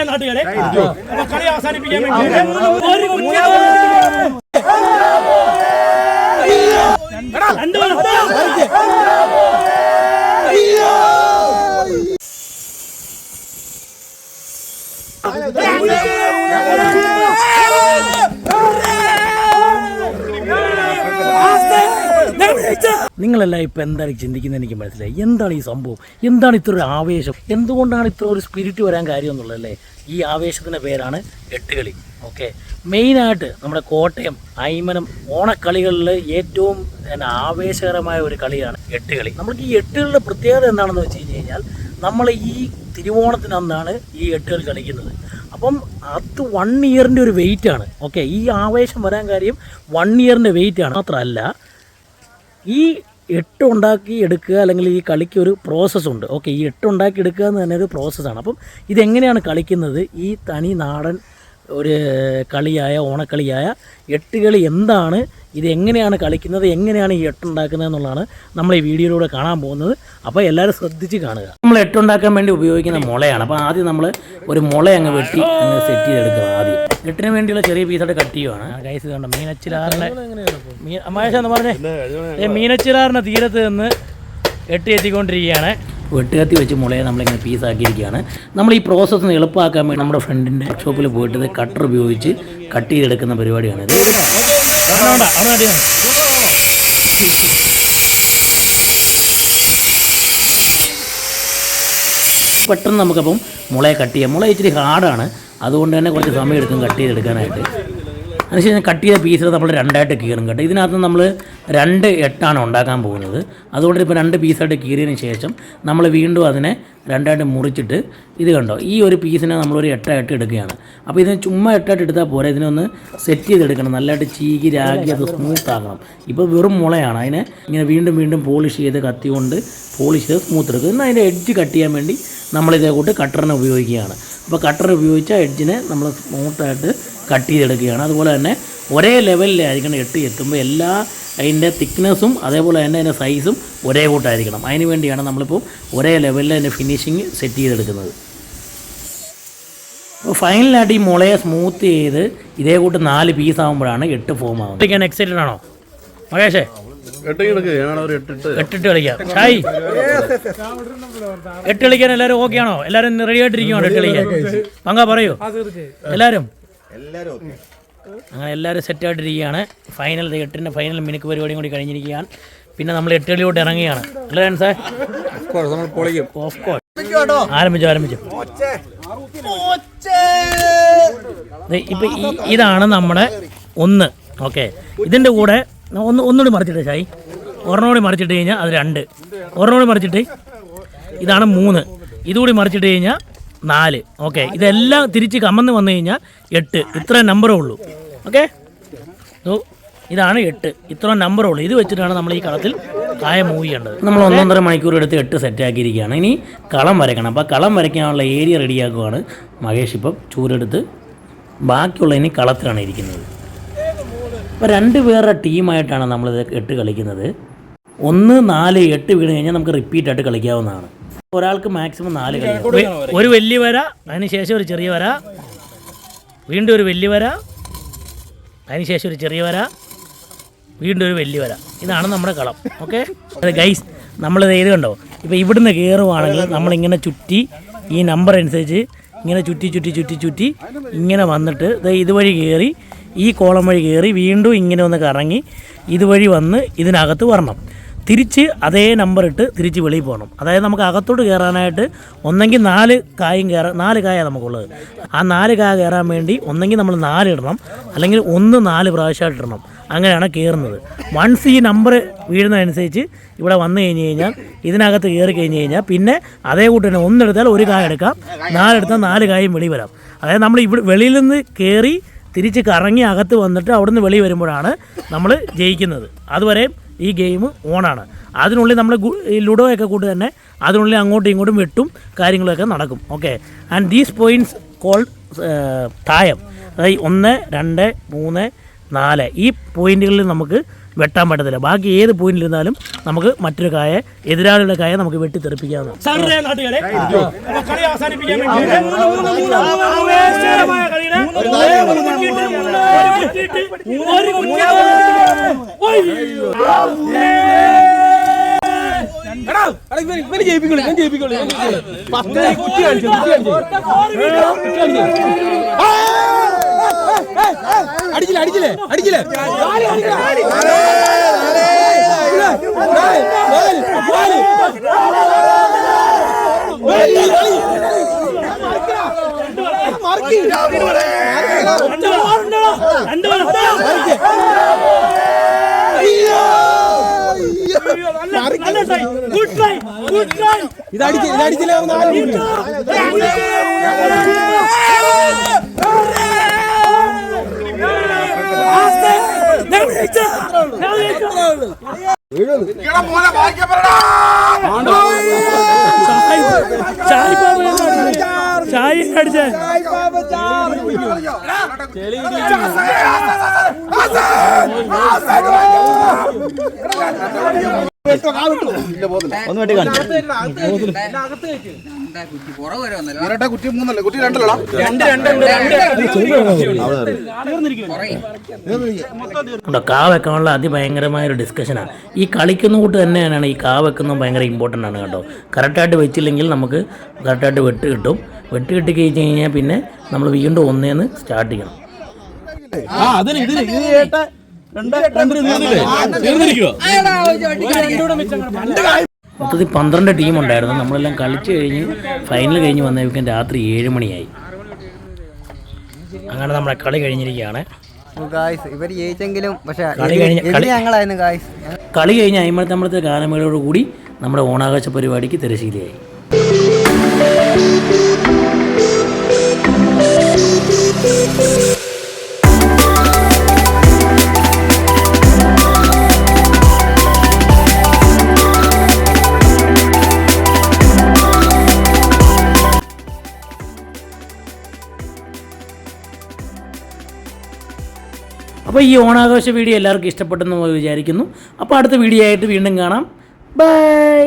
സാറേ നാട്ടുകാരെ കളി അവസാനിപ്പിക്കാൻ വേണ്ടി രണ്ട് നിങ്ങളെല്ലാം ഇപ്പം എന്താണ് ചിന്തിക്കുന്നത് എനിക്ക് മനസ്സിലായി. എന്താണ് ഈ സംഭവം? എന്താണ് ഇത്ര ഒരു ആവേശം? എന്തുകൊണ്ടാണ് ഇത്ര ഒരു സ്പിരിറ്റ് വരാൻ കാര്യം എന്നുള്ളതല്ലേ ഈ ആവേശത്തിന്റെ പേരാണ് എട്ടുകളി. ഓക്കെ മെയിനായിട്ട് നമ്മുടെ കോട്ടയം ഐമനം ഓണക്കളികളിൽ ഏറ്റവും ആവേശകരമായ ഒരു കളിയാണ് എട്ടുകളി. നമ്മൾക്ക് ഈ എട്ടുകളുടെ പ്രത്യേകത എന്താണെന്ന് വെച്ച് കഴിഞ്ഞ് കഴിഞ്ഞാൽ നമ്മൾ ഈ തിരുവോണത്തിനന്നാണ് ഈ എട്ടുകൾ കളിക്കുന്നത്. അപ്പം അത് വൺ ഇയറിന്റെ ഒരു വെയിറ്റ് ആണ്. ഓക്കെ ഈ ആവേശം വരാൻ കാര്യം വൺ ഇയറിന്റെ വെയിറ്റ് ആണ്. മാത്രമല്ല ഈ എട്ട് ഉണ്ടാക്കി എടുക്കുക അല്ലെങ്കിൽ ഈ കളിക്ക് ഒരു പ്രോസസ്സുണ്ട് ഓക്കെ ഈ എട്ട് ഉണ്ടാക്കി എടുക്കുക എന്ന് തന്നെ ഒരു പ്രോസസ്സാണ് അപ്പം ഇതെങ്ങനെയാണ് കളിക്കുന്നത്? ഈ തനി നാടൻ ഒരു കളിയായ ഓണക്കളിയായ എട്ടുകളി എന്താണ് ഇത് എങ്ങനെയാണ് കളിക്കുന്നത് എങ്ങനെയാണ് ഈ എട്ടുണ്ടാക്കുന്നത് എന്നുള്ളതാണ് നമ്മൾ ഈ വീഡിയോയിലൂടെ കാണാൻ പോകുന്നത്. അപ്പോൾ എല്ലാവരും ശ്രദ്ധിച്ച് കാണുക. നമ്മൾ എട്ടുണ്ടാക്കാൻ വേണ്ടി ഉപയോഗിക്കുന്ന മുളയാണ്. അപ്പോൾ ആദ്യം നമ്മൾ ഒരു മുള അങ്ങ് വെട്ടി അങ്ങ് സെറ്റ് ചെയ്തെടുക്കുക ആദ്യം. എട്ടിന് വേണ്ടിയുള്ള ചെറിയ പീസായിട്ട് കട്ട് ചെയ്യുവാണ്. ഗൈസ് കണ്ട മീനച്ചിലാറിനെ മീ- മഹേഷ് എന്ന് പറഞ്ഞേ. ഈ മീനച്ചിലാറിന്റെ തീരത്ത് നിന്ന് എട്ട് എത്തിക്കൊണ്ടിരിക്കുകയാണ്. വെട്ടുകത്തി വെച്ച് മുളയെ നമ്മളിങ്ങനെ പീസാക്കിയിരിക്കുകയാണ്. നമ്മൾ ഈ പ്രോസസ്സ് ഒന്ന് എളുപ്പമാക്കാൻ വേണ്ടി നമ്മുടെ ഫ്രണ്ടിന്റെ ഷോപ്പിൽ പോയിട്ട് ഇത് കട്ടർ ഉപയോഗിച്ച് കട്ട് ചെയ്തെടുക്കുന്ന പരിപാടിയാണ് ഇത്. പെട്ടെന്ന് നമുക്കപ്പം മുളയെ കട്ട് ചെയ്യാം. മുള ഇച്ചിരി ഹാർഡാണ് അതുകൊണ്ട് തന്നെ കുറച്ച് സമയം എടുക്കും കട്ട് ചെയ്തെടുക്കാനായിട്ട്. അതിനുശേഷം കട്ട് ചെയ്ത പീസിൽ നമ്മൾ രണ്ടായിട്ട് കീറും കേട്ടോ. ഇതിനകത്ത് നമ്മൾ രണ്ട് എട്ടാണ് ഉണ്ടാക്കാൻ പോകുന്നത്. അതുകൊണ്ട് ഇപ്പോൾ രണ്ട് പീസായിട്ട് കീറിയതിന് ശേഷം നമ്മൾ വീണ്ടും അതിനെ രണ്ടായിട്ട് മുറിച്ചിട്ട് ഇത് കണ്ടോ? ഈ ഒരു പീസിനെ നമ്മളൊരു എട്ടായിട്ട് എടുക്കുകയാണ്. അപ്പോൾ ഇതിനെ ചുമ്മാ എട്ടായിട്ട് എടുത്താൽ പോരെ? ഇതിനൊന്ന് സെറ്റ് ചെയ്തെടുക്കണം. നല്ലതായിട്ട് ചീകി രാഗി അത് സ്മൂത്ത് ആകണം ഇപ്പോൾ വെറും മുളയാണ്. അതിനെ ഇങ്ങനെ വീണ്ടും വീണ്ടും പോളിഷ് ചെയ്ത് കത്തി കൊണ്ട് പോളിഷ് ചെയ്ത് സ്മൂത്ത് എടുക്കും. എന്നാൽ അതിന്റെ എഡ്ജ് കട്ട് ചെയ്യാൻ വേണ്ടി നമ്മളിതേ കൂട്ട് കട്ടറിനെ ഉപയോഗിക്കുകയാണ്. അപ്പോൾ കട്ടർ ഉപയോഗിച്ച് എഡ്ജിനെ നമ്മൾ സ്മൂത്തായിട്ട് കട്ട് ചെയ്തെടുക്കുകയാണ്. അതുപോലെ തന്നെ ഒരേ ലെവലിലായിരിക്കണം എട്ട് എത്തുമ്പോൾ എല്ലാ അതിന്റെ തിക്നെസ്സും അതേപോലെ തന്നെ അതിന്റെ സൈസും ഒരേ കൂട്ടായിരിക്കണം. അതിന് വേണ്ടിയാണ് നമ്മളിപ്പോൾ ഒരേ ലെവലിൽ അതിന്റെ ഫിനിഷിങ് സെറ്റ് ചെയ്തെടുക്കുന്നത്. അപ്പോൾ ഫൈനലായിട്ട് ഈ മുളയെ സ്മൂത്ത് ചെയ്ത് ഇതേ കൂട്ട് നാല് പീസ് ആകുമ്പോഴാണ് എട്ട് ഫോം ആവുന്നത്. എക്സൈറ്റഡ് ആണോ? ഞങ്ങളൊരു എട്ടിട്ട് എട്ടിട്ട് കളിക്കാം. ഷായി? എട്ട് കളിക്കാൻ എല്ലാവരും ഓക്കെ ആണോ? എല്ലാവരും റെഡി ആയിട്ടിരിക്കുവാണോ എട്ട് കളിക്കാൻ? പങ്ക പറയൂ. എല്ലാവരും അങ്ങനെ എല്ലാവരും സെറ്റ് ആയിട്ടിരിക്കുകയാണ്. ഫൈനൽ എട്ടിന്റെ ഫൈനൽ മിനുക്ക് പരിപാടിയും കൂടി കഴിഞ്ഞിരിക്കുകയാണ്. പിന്നെ നമ്മൾ എട്ട് കളിയോട്ട് ഇറങ്ങുകയാണ്. അല്ലേ സാർ ആരംഭിച്ചു ആരംഭിച്ചു. ഇപ്പൊ ഈ ഇതാണ് നമ്മുടെ ഒന്ന്. ഓക്കെ ഇതിന്റെ കൂടെ ഒന്ന് ഒന്നുകൂടി മറിച്ചിട്ട് ഷായി ഒരെണ്ണോടി മറിച്ചിട്ട് കഴിഞ്ഞാൽ അത് രണ്ട്. ഒരെണ്ണോടി മറിച്ചിട്ട് ഇതാണ് മൂന്ന്. ഇതുകൂടി മറിച്ചിട്ട് കഴിഞ്ഞാൽ നാല്. ഓക്കെ ഇതെല്ലാം തിരിച്ച് കമന്ന് വന്നു കഴിഞ്ഞാൽ എട്ട്. ഇത്ര നമ്പറേ ഉള്ളൂ. ഓക്കെ ഇതാണ് എട്ട്. ഇത്ര നമ്പറേ ഉള്ളൂ. ഇത് വെച്ചിട്ടാണ് നമ്മൾ ഈ കളത്തിൽ കായ മൂവ് ചെയ്യേണ്ടത്. നമ്മൾ ഒന്നൊന്നര മണിക്കൂർ എടുത്ത് എട്ട് സെറ്റ് ആക്കിയിരിക്കുകയാണ്. ഇനി കളം വരയ്ക്കണം. അപ്പോൾ കളം വരയ്ക്കാനുള്ള ഏരിയ റെഡിയാക്കുവാണ് മഹേഷ് ഇപ്പം ചൂരെടുത്ത് ബാക്കിയുള്ള ഇനി കളത്തിലാണ് ഇരിക്കുന്നത്. അപ്പോൾ രണ്ട് പേരുടെ ടീമായിട്ടാണ് നമ്മളിത് എട്ട് കളിക്കുന്നത്. ഒന്ന് നാല് എട്ട് വീണ് കഴിഞ്ഞാൽ നമുക്ക് റിപ്പീറ്റായിട്ട് കളിക്കാവുന്നതാണ്. ഒരാൾക്ക് മാക്സിമം നാല് കളി. ഒരു വലിയ വര അതിനുശേഷം ഒരു ചെറിയ വര. വീണ്ടും ഒരു വലിയ വര അതിനുശേഷം ഒരു ചെറിയ വര. വീണ്ടും ഒരു വലിയ വര. ഇതാണ് നമ്മുടെ കളം ഓക്കെ? ഗൈസ് നമ്മൾ ഇത് കണ്ടോ? ഇപ്പോൾ ഇവിടുന്ന് കയറുവാണെങ്കിൽ നമ്മളിങ്ങനെ ചുറ്റി ഈ നമ്പർ അനുസരിച്ച് ഇങ്ങനെ ചുറ്റി ചുറ്റി ചുറ്റി ചുറ്റി ഇങ്ങനെ വന്നിട്ട് ദേ ഇതുവഴി കയറി ഈ കോളം വഴി കയറി വീണ്ടും ഇങ്ങനെ ഒന്ന് കറങ്ങി ഇതുവഴി വന്ന് ഇതിനകത്ത് വരണം. തിരിച്ച് അതേ നമ്പർ ഇട്ട് തിരിച്ച് വെളിയിൽ പോകണം. അതായത് നമുക്ക് അകത്തോട്ട് കയറാനായിട്ട് ഒന്നെങ്കിൽ നാല് കായും കയറാൻ നാല് കായാണ് നമുക്കുള്ളത്. ആ നാല് കായ കയറാൻ വേണ്ടി ഒന്നെങ്കിൽ നമ്മൾ നാല് ഇടണം. അല്ലെങ്കിൽ ഒന്ന് നാല് പ്രാവശ്യമായിട്ട് ഇടണം. അങ്ങനെയാണ് കയറുന്നത് വൺസ് ഈ നമ്പർ വീഴുന്നതനുസരിച്ച് ഇവിടെ വന്നു കഴിഞ്ഞ് കഴിഞ്ഞാൽ ഇതിനകത്ത് കയറി കഴിഞ്ഞ് കഴിഞ്ഞാൽ പിന്നെ അതേ കൂട്ടി തന്നെ ഒന്നെടുത്താൽ ഒരു കായ എടുക്കാം. നാലെടുത്താൽ നാല് കായും വെളി വരാം. അതായത് നമ്മൾ ഇവിടെ വെളിയിൽ നിന്ന് കയറി തിരിച്ച് കറങ്ങി അകത്ത് വന്നിട്ട് അവിടുന്ന് വെളി വരുമ്പോഴാണ് നമ്മൾ ജയിക്കുന്നത്. അതുവരെ ഈ ഗെയിം ഓണാണ്. അതിനുള്ളിൽ നമ്മൾ ഈ ലുഡോയൊക്കെ കൂട്ട് തന്നെ അതിനുള്ളിൽ അങ്ങോട്ടും ഇങ്ങോട്ടും വെട്ടും കാര്യങ്ങളൊക്കെ നടക്കും. Okay and these points called തായം അതായത് ഒന്ന് രണ്ട് മൂന്ന് നാല്. ഈ പോയിന്റുകളിൽ നമുക്ക് വെട്ടാൻ പറ്റത്തില്ല. ബാക്കി ഏത് പോയിന്റിൽ ഇരുന്നാലും നമുക്ക് മറ്റൊരു കായ എതിരാളിയുടെ കായ നമുക്ക് വെട്ടി തെറിപ്പിക്കാവുന്നതാണ്. ഇവന് ജയിപ്പിക്കുള്ളൂ. പത്ത് കാണിച്ചു കാണിച്ചു അടിച്ചില്ലേ അടിച്ചില്ലേ അടിച്ചില്ലേ. Good try. Good try. ഇത് അടിച്ച് ഇത് അടിച്ചില്ലേ നാല്. ചായ് ചായ് പാപ്പ ചായ അടിച്ചേ ഇരട്ട കുറ്റി മൂന്നല്ലേ? കുറ്റി രണ്ടല്ലടാ? ഉണ്ടോ കാ വെക്കാനുള്ള അതിഭയങ്കരമായ ഒരു ഡിസ്കഷനാണ് ഈ കളിക്കുന്ന കൂട്ട് തന്നെയാണ് ഈ കാ വെക്കുന്നത് ഭയങ്കര ഇമ്പോർട്ടന്റ് ആണ് കേട്ടോ. കറക്റ്റായിട്ട് വെച്ചില്ലെങ്കിൽ നമുക്ക് കറക്റ്റായിട്ട് വെട്ട് കിട്ടും. വെട്ട് കിട്ടി കഴിഞ്ഞു കഴിഞ്ഞാൽ പിന്നെ നമ്മൾ വീണ്ടും ഒന്നേന്ന് സ്റ്റാർട്ട് ചെയ്യണം. ആ അതിന് ഇതിന് ഇത് കേട്ട മൊത്തത്തിൽ പന്ത്രണ്ട് ടീം ഉണ്ടായിരുന്നു. നമ്മളെല്ലാം കളിച്ച് കഴിഞ്ഞ് ഫൈനൽ കഴിഞ്ഞ് വന്നേക്കും രാത്രി ഏഴ് മണിയായി. അങ്ങനെ നമ്മളെ കളി കഴിഞ്ഞിരിക്കുകയാണ്. ഗായ്സ് ഇവർ ജയിച്ചെങ്കിലും പക്ഷെ കളി കഴിഞ്ഞ കളി- ഞങ്ങളായിരുന്നു ഗായ്സ് കളി കഴിഞ്ഞ് അയിമത്തമ്പലത്തെ ഗാനമേളയോട് കൂടി നമ്മുടെ ഓണാഘോഷ പരിപാടിക്ക് തിരശീലയായി അപ്പോൾ ഈ ഓണാഘോഷ വീഡിയോ എല്ലാവർക്കും ഇഷ്ടപ്പെട്ടെന്ന് വിചാരിക്കുന്നു. അപ്പോൾ അടുത്ത വീഡിയോ ആയിട്ട് വീണ്ടും കാണാം. ബൈ